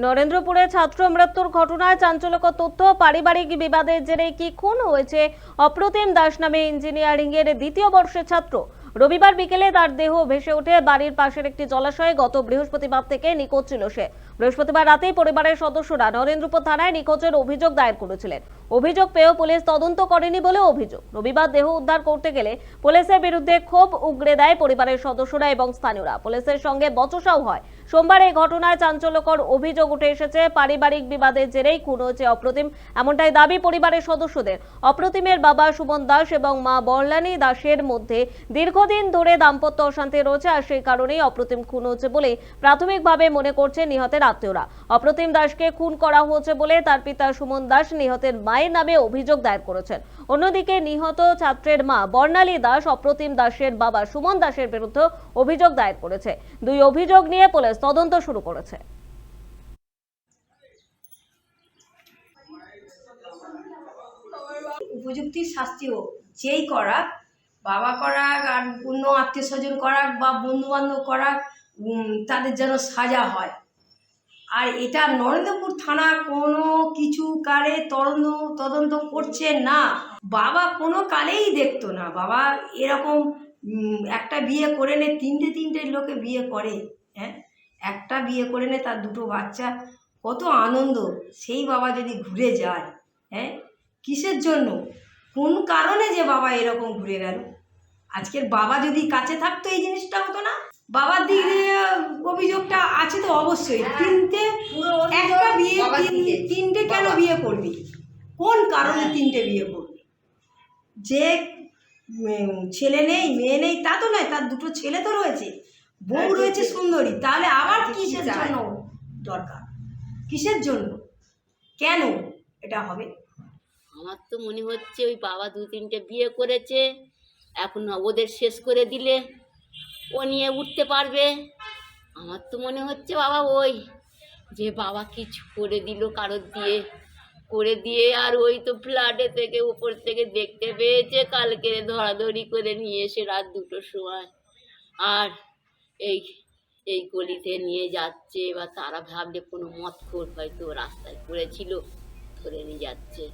নরেন্দ্রপুরে ছাত্র মৃত্যুর ঘটনায় চাঞ্চল্যকর তথ্য, পারিবারিক বিবাদের জেরে কি খুন হয়েছে? অপ্রতিম দাস নামে ইঞ্জিনিয়ারিং এর দ্বিতীয় বর্ষের ছাত্র। রবিবার বিকেলে তার দেহ ভেসে ওঠে বাড়ির পাশের একটি জলাশয়ে। গত বৃহস্পতিবার থেকে নিখোঁজ ছিল সে। বৃহস্পতিবার রাতেই পরিবারের সদস্যরা নরেন্দ্রপুর থানায় নিখোঁজের অভিযোগ দায়ের করেছিলেন। অভিযোগ পেয়েও পুলিশ তদন্ত করেনি বলে অভিযোগ। রবিবার দেহ উদ্ধার করতে গেলে পুলিশের বিরুদ্ধে ক্ষোভ উগরে দেয় পরিবারের সদস্যরা এবং স্থানীয়রা। পুলিশের সঙ্গে বচসাও হয়। সোমবার এই ঘটনায় চাঞ্চল্যকর অভিযোগ উঠে এসেছে। পারিবারিক বিবাদের জেরেই খুন হয়েছে অপ্রতিম। এমনটাই দাবি পরিবারের সদস্যদের। অপ্রতিমের বাবা সুমন দাস এবং মা বর্লানী দাসের মধ্যে দীর্ঘদিন ধরে দাম্পত্য অশান্তি রয়েছে আর সেই কারণেই অপ্রতিম খুন হয়েছে বলে প্রাথমিকভাবে মনে করছে নিহতের আত্মীয়রা। অপ্রতিম দাসকে খুন করা হয়েছে বলে তার পিতা সুমন দাস নিহতের মায়ের নামে অভিযোগ দায়ের করেছেন। অন্যদিকে নিহত ছাত্রের মা বর্ণালী দাস অপ্রতিম দাসের বাবা সুমন দাসের বিরুদ্ধে অভিযোগ দায়ের করেছে। দুই অভিযোগ নিয়ে পুলিশ তদন্ত শুরু করেছে। উপযুক্ত শাস্তি হোক, যেই করাক, বাবা করাক আর অন্য আত্মীয় স্বজন করাক বা বন্ধু বান্ধব করাক তাদের যেন সাজা হয়। আর এটা নরেন্দ্রপুর থানা কোনো কিছু কারে তদন্ত তদন্ত করছে না। বাবা কোনো কালেই দেখতো না। বাবা এরকম একটা বিয়ে করে নে, তিনটে তিনটে লোকে বিয়ে করে হ্যাঁ? একটা বিয়ে করে নে তার দুটো বাচ্চা। কত আনন্দ। সেই বাবা যদি ঘুরে যায় হ্যাঁ? কিসের জন্য? কোন কারণে যে বাবা এরকম ঘুরে গেল? আজকের বাবা যদি কাছে থাকতো এই জিনিসটা হতো না? বাবার দিক দিয়ে অভিযোগটা আছে তো অবশ্যই। তিনটে একটা বিয়ে তিনটে কেন বিয়ে করবি? কোন কারণে তিনটে বিয়ে করবি? যে ছেলে নেই মেয়ে নেই তা তো নয়। তার দুটো ছেলে তো রয়েছে। বউ রয়েছে সুন্দরী তাহলে আবার কিসের জন্য দরকার? কিসের জন্য? কেন এটা হবে? আমার তো মনে হচ্ছে ওই বাবা দু তিনটে বিয়ে করেছে এখন ওদের শেষ করে দিলে ও নিয়ে উঠতে পারবে। আমার তো মনে হচ্ছে বাবা ওই যে বাবা কিছু করে দিল কারোর দিয়ে করে দিয়ে আর ওই তো ফ্ল্যাটে থেকে উপর থেকে দেখতে পেয়েছে কালকে ধরাধরি করে নিয়ে এসে রাত দুটোর সময়। আর এই এই গলিতে নিয়ে যাচ্ছে বা তারা ভাবলে কোনো মত খোর হয়তো রাস্তায় পড়েছিল, ধরে নিয়ে যাচ্ছে।